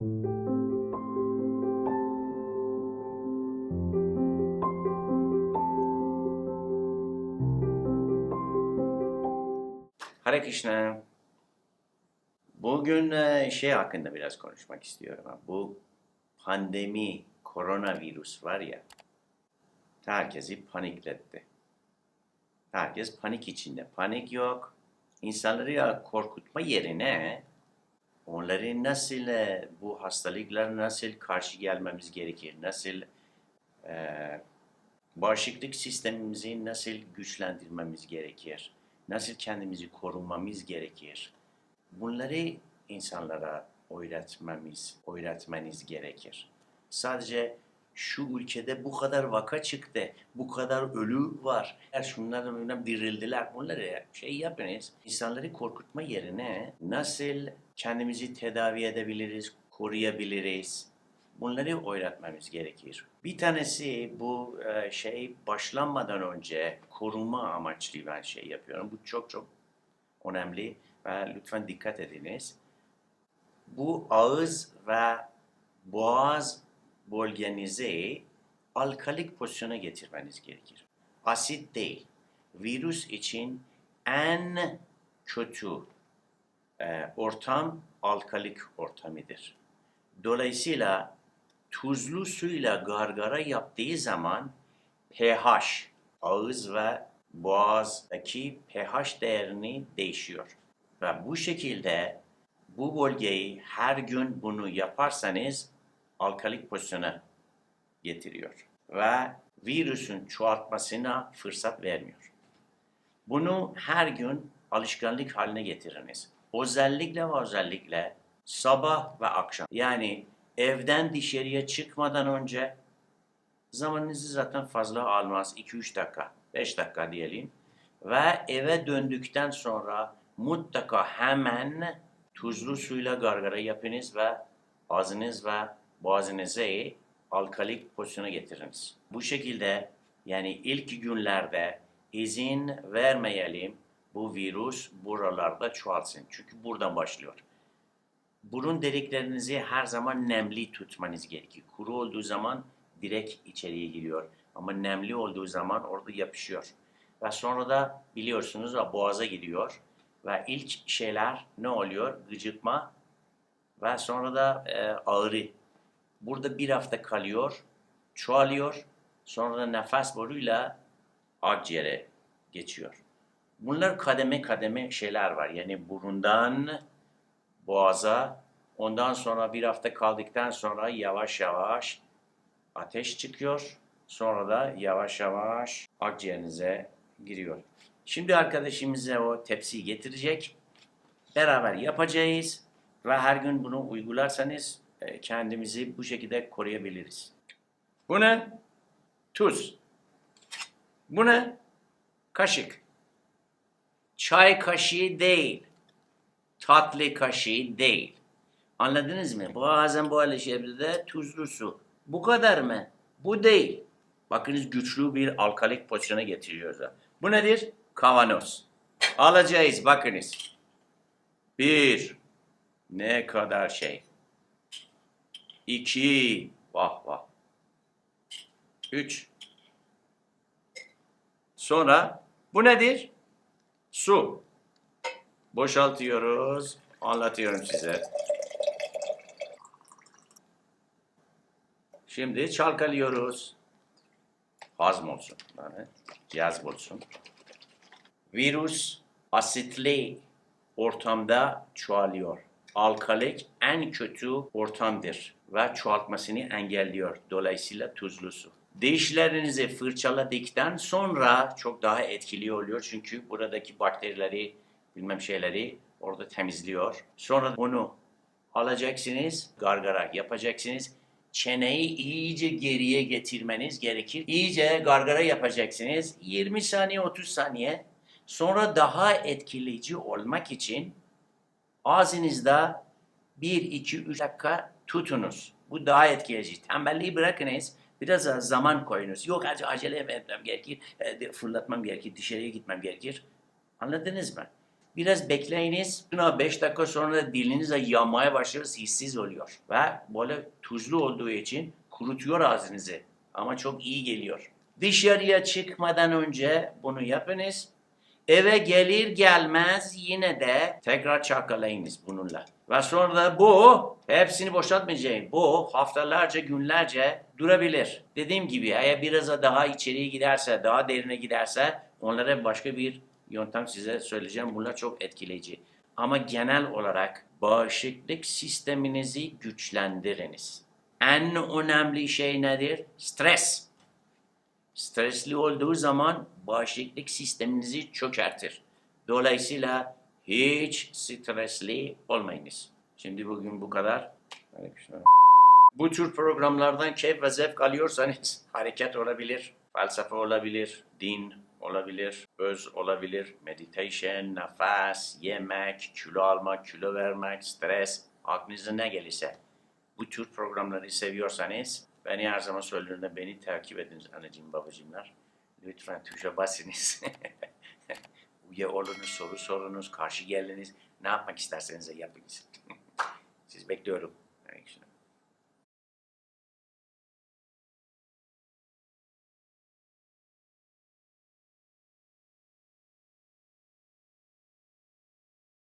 Hare Krishna. Bugün e, şey hakkında biraz konuşmak istiyorum. Bu pandemi, koronavirüs var ya, herkesi panikletti. Herkes panik içinde. Panik yok. İnsanları ya korkutma yerine onları nasıl e, bu hastalıklara nasıl karşı gelmemiz gerekir, nasıl e, bağışıklık sistemimizi nasıl güçlendirmemiz gerekir, nasıl kendimizi korumamız gerekir. Bunları insanlara öğretmemiz, öğretmeniz gerekir. Sadece şu ülkede bu kadar vaka çıktı, bu kadar ölü var, her şunlardan dirildiler. Bunları şey yapınız, insanları korkutma yerine nasıl kendimizi tedavi edebiliriz, koruyabiliriz, bunları öğretmemiz gerekir. Bir tanesi bu e, şey başlanmadan önce koruma amaçlı ben şey yapıyorum. Bu çok çok önemli ve lütfen dikkat ediniz. Bu ağız ve boğaz bölgenizi alkalik pozisyona getirmeniz gerekir. Asit değil. Virüs için en kötü e, ortam alkalik ortamıdır. Dolayısıyla tuzlu suyla gargara yaptığı zaman pH, ağız ve boğazdaki pH değerini değişiyor. Ve bu şekilde bu bölgeyi her gün bunu yaparsanız alkalik pozisyona getiriyor. Ve virüsün çoğaltmasına fırsat vermiyor. Bunu her gün alışkanlık haline getiriniz. Özellikle ve özellikle sabah ve akşam. Yani evden dışarıya çıkmadan önce zamanınızı zaten fazla almaz. 2-3 dakika, 5 dakika diyelim. Ve eve döndükten sonra mutlaka hemen tuzlu suyla gargara yapınız ve ağzınız ve boğazınızı alkalik pozisyona getiriniz. Bu şekilde yani ilk günlerde izin vermeyelim bu virüs buralarda çoğalsın. Çünkü buradan başlıyor. Burun deliklerinizi her zaman nemli tutmanız gerekir. Kuru olduğu zaman direkt içeriye giriyor. Ama nemli olduğu zaman orada yapışıyor. Ve sonra da biliyorsunuz boğaza gidiyor. Ve ilk şeyler ne oluyor? Gıcıkma ve sonra da e, ağrı. Burada bir hafta kalıyor, çoğalıyor. Sonra da nefes boruyla akciğere geçiyor. Bunlar kademe kademe şeyler var. Yani burundan boğaza, ondan sonra bir hafta kaldıktan sonra yavaş yavaş ateş çıkıyor. Sonra da yavaş yavaş akciğerinize giriyor. Şimdi arkadaşımıza o tepsiyi getirecek. Beraber yapacağız ve her gün bunu uygularsanız e, kendimizi bu şekilde koruyabiliriz. Bu ne? Tuz. Bu ne? Kaşık. Çay kaşığı değil. Tatlı kaşığı değil. Anladınız mı? Bazen böyle şeylerde tuzlu su. Bu kadar mı? Bu değil. Bakınız güçlü bir alkalik pozisyona getiriyoruz. Bu nedir? Kavanoz. Alacağız bakınız. Bir. Ne kadar şey. İki. Vah vah. Üç. Sonra bu nedir? Su. Boşaltıyoruz. Anlatıyorum size. Şimdi çalkalıyoruz. Hazm olsun. Yani cihaz olsun. Virüs asitli ortamda çoğalıyor. Alkalik en kötü ortamdır ve çoğaltmasını engelliyor. Dolayısıyla tuzlu su. Dişlerinizi fırçaladıktan sonra çok daha etkili oluyor. Çünkü buradaki bakterileri, bilmem şeyleri orada temizliyor. Sonra onu alacaksınız, gargara yapacaksınız. Çeneyi iyice geriye getirmeniz gerekir. İyice gargara yapacaksınız. 20 saniye, 30 saniye. Sonra daha etkileyici olmak için ağzınızda 1, 2, 3 dakika tutunuz. Bu daha etkileyici. Tembelliği bırakınız. Biraz daha zaman koyunuz. Yok acele, etmem gerekir. e, Fırlatmam gerekir. Dışarıya gitmem gerekir. Anladınız mı? Biraz bekleyiniz. Buna 5 dakika sonra dilinize yanmaya başlarız, hissiz oluyor. Ve böyle tuzlu olduğu için kurutuyor ağzınızı. Ama çok iyi geliyor. Dışarıya çıkmadan önce bunu yapınız. Eve gelir gelmez yine de tekrar çakalayınız bununla. Ve sonra da bu hepsini boşaltmayacağım. Bu haftalarca günlerce durabilir. Dediğim gibi eğer biraz da daha içeriye giderse, daha derine giderse onlara başka bir yöntem size söyleyeceğim. Bunlar çok etkileyici. Ama genel olarak bağışıklık sisteminizi güçlendiriniz. En önemli şey nedir? Stres. Stresli olduğu zaman bağışıklık sisteminizi çökertir. Dolayısıyla hiç stresli olmayınız. Şimdi bugün bu kadar. Bu tür programlardan keyif ve zevk alıyorsanız hareket olabilir, felsefe olabilir, din olabilir, öz olabilir, meditation, nefes, yemek, kilo almak, kilo vermek, stres, aklınıza ne gelirse. Bu tür programları seviyorsanız beni her zaman söylediğimde beni takip ediniz anacığım babacığımlar. Lütfen tuşa basınız. Üye olunuz, soru sorunuz, karşı geliniz. Ne yapmak isterseniz yapınız. Siz bekliyorum.